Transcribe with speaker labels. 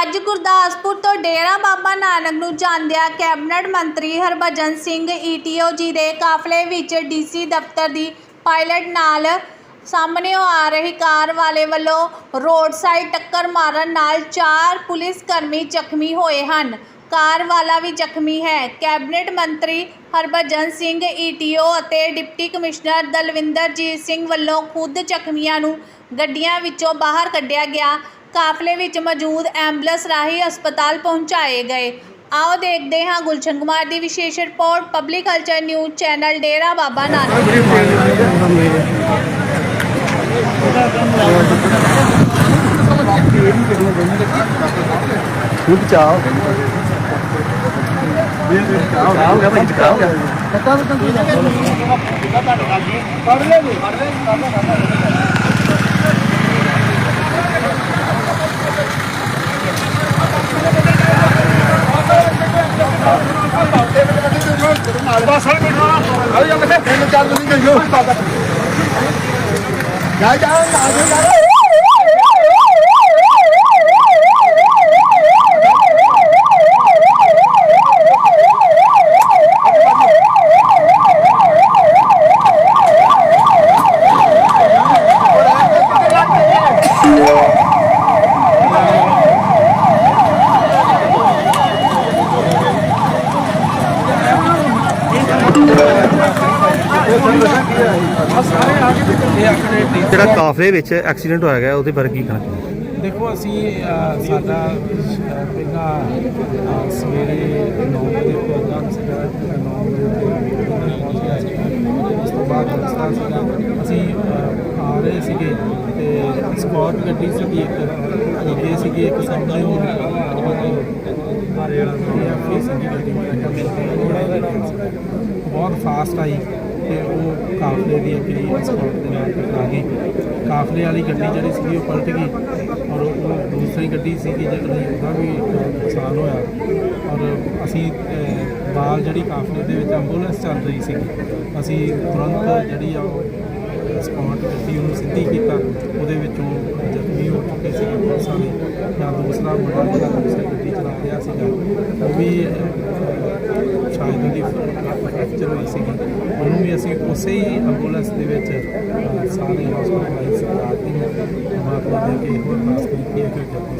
Speaker 1: ਅੱਜ ਗੁਰਦਾਸਪੁਰ ਤੋਂ ਡੇਰਾ ਬਾਬਾ ਨਾਨਕ ਨੂੰ ਜਾਂਦਿਆਂ ਕੈਬਨਿਟ ਮੰਤਰੀ ਹਰਭਜਨ ਸਿੰਘ ਈਟੀਓ ਜੀ ਦੇ ਕਾਫਲੇ ਵਿੱਚ ਡੀਸੀ ਦਫ਼ਤਰ ਦੀ ਪਾਇਲਟ ਨਾਲ ਸਾਹਮਣੇ ਆ ਰਹੀ ਕਾਰ ਵਾਲੇ ਵੱਲੋਂ ਰੋਡ ਸਾਈਡ ਟੱਕਰ ਮਾਰਨ ਨਾਲ ਚਾਰ ਪੁਲਿਸ ਕਰਮੀ ਜ਼ਖਮੀ ਹੋਏ ਹਨ। ਕਾਰ ਵਾਲਾ ਵੀ ਜ਼ਖਮੀ ਹੈ। ਕੈਬਨਿਟ ਮੰਤਰੀ ਹਰਭਜਨ ਸਿੰਘ ਈਟੀਓ ਅਤੇ ਡਿਪਟੀ ਕਮਿਸ਼ਨਰ ਦਲਵਿੰਦਰਜੀਤ ਸਿੰਘ ਵੱਲੋਂ ਖੁਦ ਜ਼ਖਮੀਆਂ ਨੂੰ ਗੱਡੀਆਂ ਵਿੱਚੋਂ ਬਾਹਰ ਕੱਢਿਆ ਗਿਆ। ਕਾਫਲੇ ਵਿੱਚ ਮੌਜੂਦ ਐਂਬੂਲੈਂਸ ਰਾਹੀਂ ਹਸਪਤਾਲ ਪਹੁੰਚਾਏ ਗਏ। ਆਓ ਦੇਖਦੇ ਹਾਂ ਗੁਲਸ਼ਨ ਕੁਮਾਰ ਦੀ ਵਿਸ਼ੇਸ਼ report public culture news channel Dera Baba Nanak.
Speaker 2: ਤੂੰ ਬਚਾਓ। ਬਚਾਓ। ਗਾ ਭਾਈ ਬਚਾਓ ਗਾ ਜਾ ਜਾ। ਜਿਹੜਾ ਕਾਫਲੇ ਵਿੱਚ ਐਕਸੀਡੈਂਟ ਹੋਇਆ ਗਿਆ ਉਹਦੇ ਬਾਰੇ ਕੀ ਕਹਿਣਾ
Speaker 3: ਦੇਖੋ ਅਸੀਂ ਅਹ, ਸਾਡਾ ਅਹ, ਪਹਿਲਾਂ ਅਹ, ਸਵੇਰੇ 9 ਵਜੇ ਪ੍ਰੋਗਰਾਮ ਸੀਗਾ 9 ਵਜੇ ਤੇ ਪਹੁੰਚ ਗਿਆ ਸੀ ਉਸ ਤੋਂ ਬਾਅਦ ਰਸਤਾ ਸੀਗਾ। ਅਸੀਂ ਅਹ, ਆ ਰਹੇ ਸੀਗੇ ਤੇ ਸਕਾਟ ਗੱਡੀ ਸੀਗੀ ਇੱਕ ਅੱਗੇ ਸੀਗੀ ਇੱਕ ਸਾਹਮਣੇ ਉਹ ਬਹੁਤ ਫਾਸਟ ਆਈ ਤੇ ਉਹ ਕਾਫਲੇ ਦੀ ਅੱਗੇ ਸਕਾਟ ਦੇ ਨਾਲ ਟਕਰਾ ਗਈ। ਕਾਫਲੇ ਵਾਲੀ ਗੱਡੀ ਜਿਹੜੀ ਸੀਗੀ ਉਹ ਪਲਟ ਗਈ ਔਰ ਉਹ ਦੂਸਰੀ ਗੱਡੀ ਸੀਗੀ ਜਿਹੜੀ ਉਹਦਾ ਵੀ ਨੁਕਸਾਨ ਹੋਇਆ। ਔਰ ਅਸੀਂ ਅਹ, ਜਿਹੜੀ ਕਾਫਲੇ ਦੇ ਵਿੱਚ ਐਂਬੂਲੈਂਸ ਚੱਲ ਰਹੀ ਸੀ ਅਸੀਂ ਤੁਰੰਤ ਜਿਹੜੀ ਆ ਸਪੌਟ ਗੱਡੀ ਉਹਨੂੰ ਸਿੱਧੀ ਕੀਤਾ ਉਹਦੇ ਵਿੱਚੋਂ ਜ਼ਖਮੀ ਹੋ ਚੁੱਕੇ ਸੀ ਪੁਲਿਸ ਵਾਲੇ ਜਾਂ ਦੂਸਰਾ ਮੁੰਡਾ ਜਿਹੜਾ ਦੂਸਰੀ ਗੱਡੀ ਚਲਾ ਰਿਹਾ ਸੀਗਾ ਉਹ ਵੀ ਸ਼ਾਇਦ ਉਹਦੀ ਫ੍ਰੈਕਚਰ ਹੋਈ ਸੀਗੀ। ਉਹਨੂੰ ਵੀ ਅਸੀਂ ਉਸੇ ਹੀ ਐਂਬੂਲੈਂਸ ਦੇ ਵਿੱਚ ਅਹ, ਸਾਰੇ ਹਸਪਤਾਲਾਈਜ਼ ਕਰਾ ਦਿੱਤੀ ਪਰਮਾਤਮਾ ਦੇ ਕੇ ਹੋਰ ਅਰਦਾਸ ਕੀਤੀ ਹੈ ਕਿ ਜਲਦੀ